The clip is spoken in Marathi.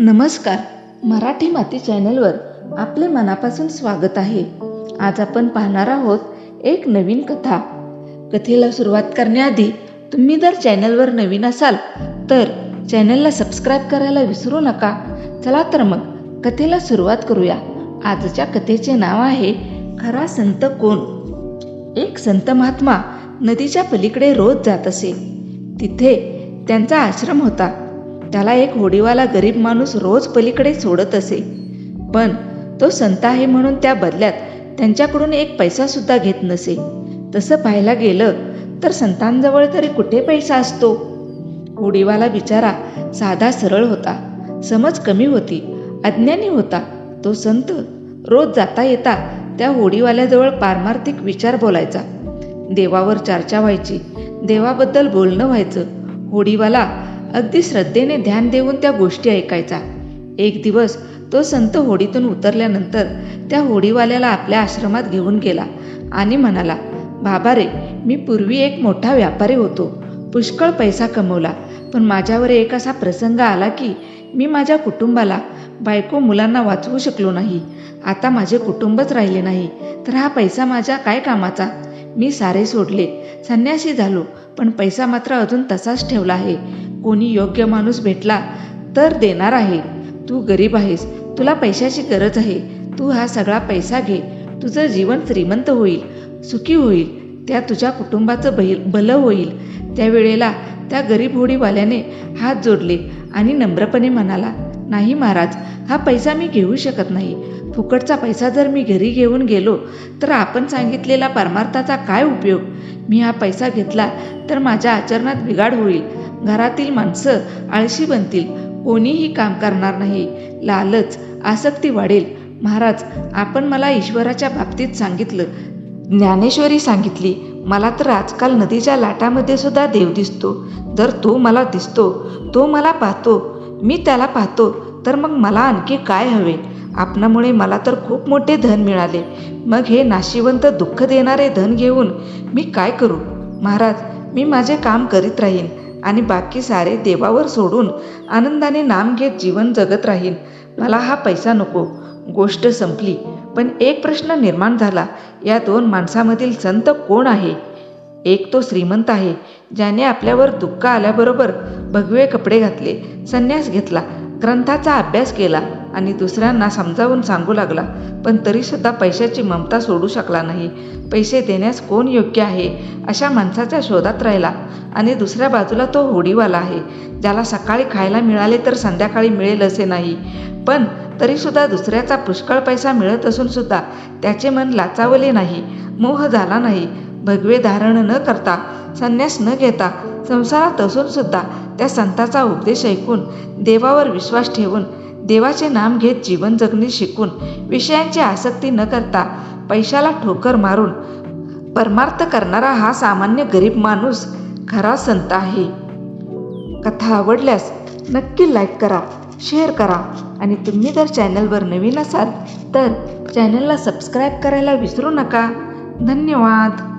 नमस्कार. मराठी माती चॅनलवर आपले मनापासून स्वागत आहे. आज आपण पाहणार आहोत एक नवीन कथा. कथेला सुरुवात करण्याआधी तुम्ही जर चॅनलवर नवीन असाल तर चॅनलला सबस्क्राईब करायला विसरू नका. चला तर मग कथेला सुरुवात करूया. आजच्या कथेचे नाव आहे खरा संत कोण? एक संत महात्मा नदीच्या पलीकडे रोज जात असे. तिथे त्यांचा आश्रम होता. त्याला एक होडीवाला गरीब माणूस रोज पलीकडे सोडत असे. पण तो संत आहे म्हणून त्या बदल्यात त्यांच्याकडून एक पैसा सुद्धा घेत नसे. तसं पाहायला गेलं तर संतांजवळ तरी कुठे पैसा असतो? होडीवाला बिचारा साधा सरळ होता. समज कमी होती अज्ञानी होता. तो संत रोज जाता येता त्या होडीवाल्याजवळ पारमार्थिक विचार बोलायचा. देवावर चर्चा व्हायची देवाबद्दल बोलणं व्हायचं. होडीवाला अगदी श्रद्धेने ध्यान देऊन त्या गोष्टी ऐकायचा. एक दिवस तो संत होडीतून उतरल्यानंतर त्या होडीवाल्याला आपल्या आश्रमात घेऊन गेला आणि म्हणाला बाबा रे मी पूर्वी एक मोठा व्यापारी होतो. पुष्कळ पैसा कमवला. पण माझ्यावर एक असा प्रसंग आला की मी माझ्या कुटुंबाला बायको मुलांना वाचवू शकलो नाही. आता माझे कुटुंबच राहिले नाही. तर हा पैसा माझ्या काय कामाचा? मी सारे सोडले. संन्यासी झालो पण पैसा मात्र अजून तसाच ठेवला आहे. कोणी योग्य माणूस भेटला तर देणार आहे. तू गरीब आहेस तुला पैशाची गरज आहे. तू हा सगळा पैसा घे. तुझं जीवन श्रीमंत होईल सुखी होईल. त्या तुझ्या कुटुंबाचं बैल भलं होईल. त्यावेळेला त्या गरीब होडीवाल्याने हात जोडले आणि नम्रपणे म्हणाला नाही महाराज हा पैसा मी घेऊ शकत नाही. फुकटचा पैसा जर मी घरी घेऊन गेलो तर आपण सांगितलेला परमार्थाचा काय उपयोग? मी हा पैसा घेतला तर माझ्या आचरणात बिघाड होईल. घरातील माणसं आळशी बनतील. कोणीही काम करणार नाही. लालच आसक्ती वाढेल. महाराज आपण मला ईश्वराच्या बाबतीत सांगितलं. ज्ञानेश्वरी सांगितली मला तर आजकाल नदीच्या लाटामध्ये सुद्धा देव दिसतो. जर तो मला दिसतो तो मला पाहतो. मी त्याला पाहतो तर मग मला आणखी काय हवे? आपणामुळे मला तर खूप मोठे धन मिळाले. मग हे नाशिवंत दुःख देणारे धन घेऊन मी काय करू? महाराज मी माझे काम करीत राहीन आणि बाकी सारे देवावर सोडून आनंदाने नाम घेत जीवन जगत राहीन. मला हा पैसा नको. गोष्ट संपली. पण एक प्रश्न निर्माण झाला. या दोन माणसामधील संत कोण आहे? एक तो श्रीमंत आहे ज्याने आपल्यावर दुःख आल्याबरोबर भगवे कपडे घातले संन्यास घेतला ग्रंथाचा अभ्यास केला आणि दुसऱ्यांना समजावून सांगू लागला पण तरीसुद्धा पैशाची ममता सोडू शकला नाही. पैसे देण्यास कोण योग्य आहे अशा माणसाच्या शोधात राहिला. आणि दुसऱ्या बाजूला तो होडीवाला आहे ज्याला सकाळी खायला मिळाले तर संध्याकाळी मिळेल असे नाही. पण तरीसुद्धा दुसऱ्याचा पुष्कळ पैसा मिळत असून सुद्धा त्याचे मन लाचावले नाही मोह झाला नाही. भगवे धारण न करता संन्यास न घेता संसारात असून सुद्धा त्या संताचा उपदेश ऐकून देवावर विश्वास ठेवून देवाचे नाम घेत जीवन जगणे शिकून विषयांची आसक्ती न करता पैशाला ठोकर मारून परमार्थ करणारा हा सामान्य गरीब माणूस खरा संत आहे. कथा आवडल्यास नक्की लाईक करा शेअर करा आणि तुम्ही जर चॅनलवर नवीन असाल तर चॅनलला सबस्क्राईब करायला विसरू नका. धन्यवाद.